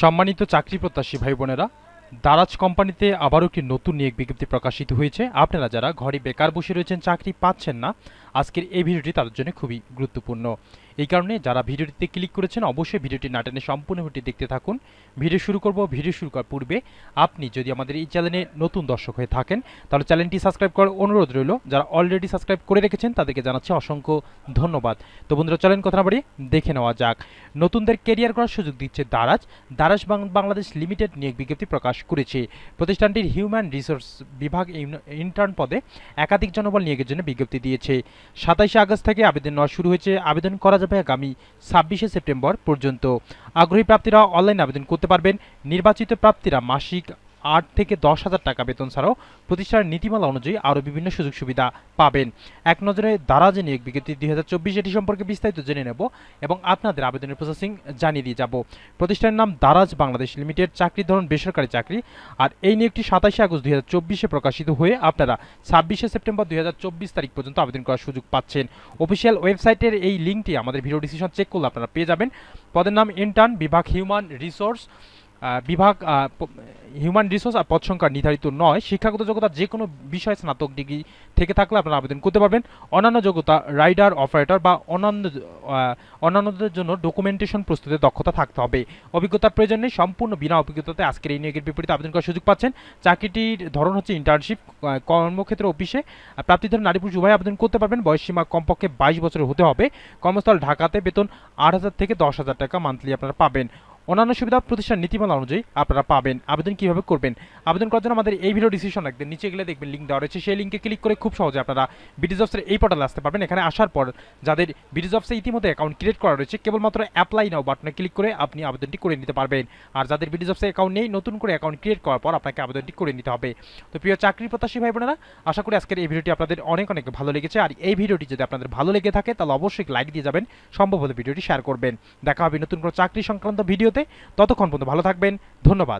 সম্মানিত চাকরি প্রত্যাশী ভাই বোনেরা দারাজ কোম্পানিতে আবারও একটি নতুন নিয়োগ বিজ্ঞপ্তি প্রকাশিত হয়েছে। আপনারা যারা ঘরে বেকার বসে রয়েছেন, চাকরি পাচ্ছেন না আজকের এই ভিডিওটি তাদের জন্য খুবই গুরুত্বপূর্ণ। এই কারণে যারা ভিডিওটিতে ক্লিক করেছেন, অবশ্যই ভিডিওটি না টেনে সম্পূর্ণ ভিডিও দেখতে থাকুন। ভিডিও শুরু করব, ভিডিও শুরু করার পূর্বে আপনি যদি আমাদের এই চ্যানেলে নতুন দর্শক হয়ে থাকেন, তাহলে চ্যানেলটি সাবস্ক্রাইব করার অনুরোধ রইল। যারা অলরেডি সাবস্ক্রাইব করে রেখেছেন, তাদেরকে জানাচ্ছি অসংখ্য ধন্যবাদ। তো বন্ধুরা, চলেন কথা বাড়ি দেখে নেওয়া যাক। নতুনদের কেরিয়ার করার সুযোগ দিচ্ছে দারাজ। দারাজ বাংলাদেশ লিমিটেড নিয়োগ বিজ্ঞপ্তি প্রকাশ করেছে। প্রতিষ্ঠানটির হিউম্যান রিসোর্স বিভাগ ইন্টার্ন পদে একাধিক জনবল নিয়োগের জন্য বিজ্ঞপ্তি দিয়েছে। সাতাইশে আগস্ট থেকে আবেদন নেওয়া শুরু হয়েছে। আবেদন করা যাবে আগামী ছাব্বিশে সেপ্টেম্বর পর্যন্ত। আগ্রহী প্রাপ্তিরা অনলাইন আবেদন করতে পারবেন। নির্বাচিত প্রাপ্তিরা মাসিক আট থেকে দশ হাজার টাকা বেতন ছাড়াও প্রতিষ্ঠানের নীতিমালা অনুযায়ী আরও বিভিন্ন সুযোগ সুবিধা পাবেন। এক নজরে দারাজে নিয়োগ বিজ্ঞপ্তি দুই হাজার চব্বিশ এটি সম্পর্কে বিস্তারিত জেনে নেব এবং আপনাদের আবেদনের প্রসেসিং জানিয়ে দিয়ে যাব। প্রতিষ্ঠানের নাম দারাজ বাংলাদেশ লিমিটেড, চাকরির ধরন বেসরকারি চাকরি আর এই নিয়োগটি সাতাশে আগস্ট দুই হাজার চব্বিশে প্রকাশিত হয়ে আপনারা ছাব্বিশে সেপ্টেম্বর দুই হাজার চব্বিশ তারিখ পর্যন্ত আবেদন করার সুযোগ পাচ্ছেন। অফিসিয়াল ওয়েবসাইটের এই লিঙ্কটি আমাদের ভিডিও ডিসিশন চেক করলে আপনারা পেয়ে যাবেন। পদের নাম ইন্টার্ন বিভাগ হিউম্যান রিসোর্স বিভাগ হিউম্যান রিসোর্স আর পদ সংখ্যা নির্ধারিত নয়। শিক্ষাগত যোগ্যতা যে কোনো বিষয়ে স্নাতক ডিগ্রি থেকে থাকলে আপনারা আবেদন করতে পারবেন। অন্যান্য যোগ্যতা রাইডার অপারেটর বা অন্যান্য অন্যান্যদের জন্য ডকুমেন্টেশন প্রস্তুতের দক্ষতা থাকতে হবে। অভিজ্ঞতার প্রয়োজন নেই। সম্পূর্ণ বিনা অভিজ্ঞতাতে আজকের এই নিয়োগের বিপরীতে আবেদন করার সুযোগ পাচ্ছেন। চাকরিটির ধরন হচ্ছে ইন্টার্নশিপ কর্মক্ষেত্র অফিসে। আর প্রাপ্তিধর নারী পুরুষ উভয় আবেদন করতে পারবেন। বয়স সীমা কমপক্ষে বাইশ বছরের হতে হবে। কর্মস্থল ঢাকাতে বেতন আট হাজার থেকে দশ হাজার টাকা মান্থলি আপনারা পাবেন। অন্যান্য সুবিধা প্রতিষ্ঠান নীতিমালা অনুযায়ী আপনারা পাবেন। আবেদন কীভাবে করবেন? আবেদন করার জন্য আমাদের এই ভিডিও ডিসিশন রাখবেন নিচে গেলে দেখবেন লিঙ্ক দেওয়া রয়েছে। সেই লিঙ্কে ক্লিক করে খুব সহজে আপনারা বিডিজ অফসের এই পোর্টালে আসতে পারবেন। এখানে আসার পর যাদের বিডিজ অফসে ইতিমধ্যে অ্যাকাউন্ট ক্রিয়েট করা রয়েছে, কেবলমাত্র অ্যাপ্লাই নাও বাটনে ক্লিক করে আপনি আবেদনটি করে নিতে পারবেন। আর যাদের বিডিজ অফসে অ্যাকাউন্ট নেই, নতুন করে অ্যাকাউন্ট ক্রিয়েট করার পর আপনাকে আবেদনটি করে নিতে হবে। তো প্রিয় চাকরি প্রত্যাশী ভাই বোনেরা, আশা করি আজকের এই ভিডিওটি আপনাদের অনেক অনেক ভালো লেগেছে। আর এই ভিডিওটি যদি আপনাদের ভালো লেগে থাকে, তাহলে অবশ্যই লাইক দিয়ে যাবেন। সম্ভব হলে ভিডিওটি শেয়ার করবেন। দেখা হবে নতুন কোনো চাকরি সংক্রান্ত ভিডিওতে। ততক্ষণ পর্যন্ত ভালো থাকবেন ধন্যবাদ।